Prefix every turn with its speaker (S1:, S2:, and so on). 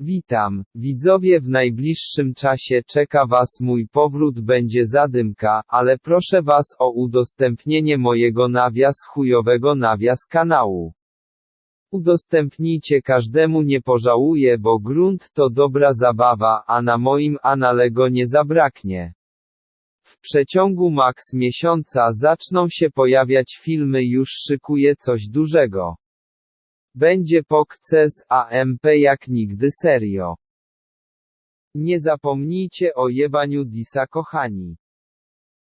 S1: Witam, widzowie w najbliższym czasie czeka Was mój powrót będzie zadymka, ale proszę Was o udostępnienie mojego nawias chujowego nawias kanału. Udostępnijcie każdemu nie pożałuję bo grunt to dobra zabawa, a na moim analego nie zabraknie. W przeciągu maks miesiąca zaczną się pojawiać filmy już szykuję coś dużego. Będzie pok CES AMP jak nigdy serio. Nie zapomnijcie o jebaniu Disa kochani.